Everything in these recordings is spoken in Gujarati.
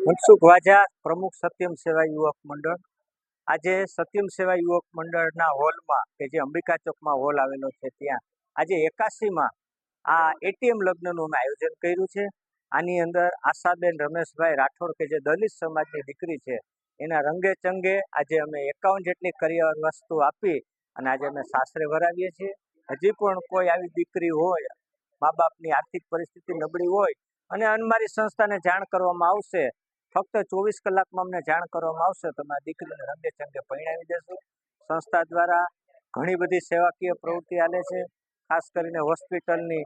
મનસુખ વાજા પ્રમુખ સત્યમ સેવા યુવક મંડળ. આજે સત્યમ સેવા યુવક મંડળના હોલમાં કે જે અંબિકા ચોકમાં હોલ આવેલો છે ત્યાં. આજે એકાસીમાં આ એટીએમ લગ્નનું અમે આયોજન કર્યું છે. આની અંદર આશાબેન રમેશભાઈ રાઠોડ કે જે દલિત સમાજની દીકરી છે, એના રંગે ચંગે આજે અમે એકાવન જેટલી કરિયર વસ્તુ આપી અને આજે અમે સાસરે ભરાવીએ છીએ. હજી પણ કોઈ આવી દીકરી હોય, મા બાપની આર્થિક પરિસ્થિતિ નબળી હોય અને અમારી સંસ્થાને જાણ કરવામાં આવશે ફક્ત ચોવીસ કલાકમાં અમને જાણ કરવામાં આવશે. તો અમે આ દીકરીને રંગે ચંગે પરણાવી દેશો. સંસ્થા દ્વારા ઘણી બધી સેવાકીય પ્રવૃત્તિ આલે છે. ખાસ કરીને હોસ્પિટલની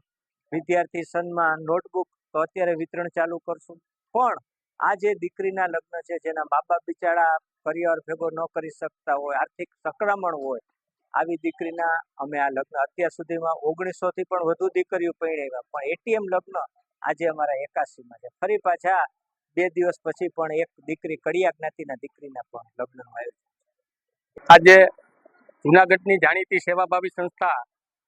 વિદ્યાર્થી સન્માન નોટબુક તો અત્યારે વિતરણ ચાલુ કરશું. પણ આ જે દીકરીના લગ્ન છે, જેના મા બાપ બિચારા પરિવાર ભેગો ન કરી શકતા હોય, આર્થિક સંક્રમણ હોય, આવી દીકરીના અમે આ લગ્ન અત્યાર સુધીમાં ઓગણીસો થી પણ વધુ દીકરીઓ પરણાવ્યા. પણ એટીએમ લગ્ન આજે અમારા એકાસીમાં છે. ફરી પાછા બે દિવસ પછી પણ એક દીકરી કડિયા જ્ઞાતિના દીકરીના પણ લગ્નનું આયોજન આજે જુનાગઢની જાણીતી સેવાભાવી સંસ્થા,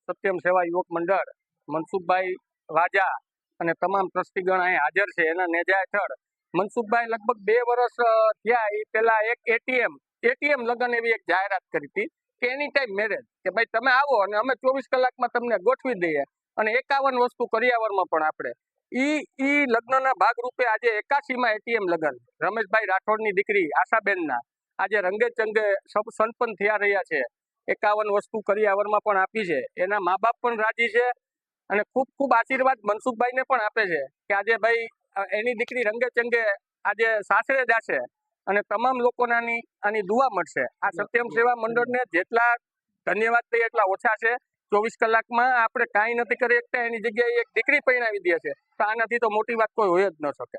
સત્યમ સેવા યુવક મંડળ, મનસુખભાઈ રાજા અને તમામ ટ્રસ્ટીગણ અહીં હાજર છે. એના નેજા હેઠળ મનસુખભાઈ લગભગ બે વર્ષ થયા. એ પહેલા એક એટીએમ એટીએમ લગ્ન એવી એક જાહેરાત કરી હતી કે એની ટાઈમ મેરેજ કે ભાઈ તમે આવો અને અમે ચોવીસ કલાકમાં તમને ગોઠવી દઈએ અને એકાવન વસ્તુ કરિયાવરમાં પણ આપણે ઈ ઈ લગ્નના ભાગરૂપે આજે એકાસીમાં એટીએમ લગ્ન. રમેશભાઈ રાઠોડની દીકરી, આશાબેનના. આજે રંગે ચંગે સંપન્ન થયા રહ્યા છે. એકાવન વસ્તુ કરિયાવરમાં પણ આપી છે. એના મા બાપ પણ રાજી છે અને ખૂબ ખૂબ આશીર્વાદ મનસુખભાઈને પણ આપે છે કે આજે ભાઈ એની દીકરી રંગે ચંગે આજે સાસરે જાશે અને તમામ લોકોનાની આની દુવા મળશે. આ સત્યમ સેવા મંડળને જેટલા ધન્યવાદ થઈ એટલા ઓછા છે. ચોવીસ કલાકમાં આપણે કાંઈ નથી કરી શકતા, એની જગ્યાએ એક દીકરી પરણાવી દે છે. તો આનાથી તો મોટી વાત કોઈ હોય જ ન શકે.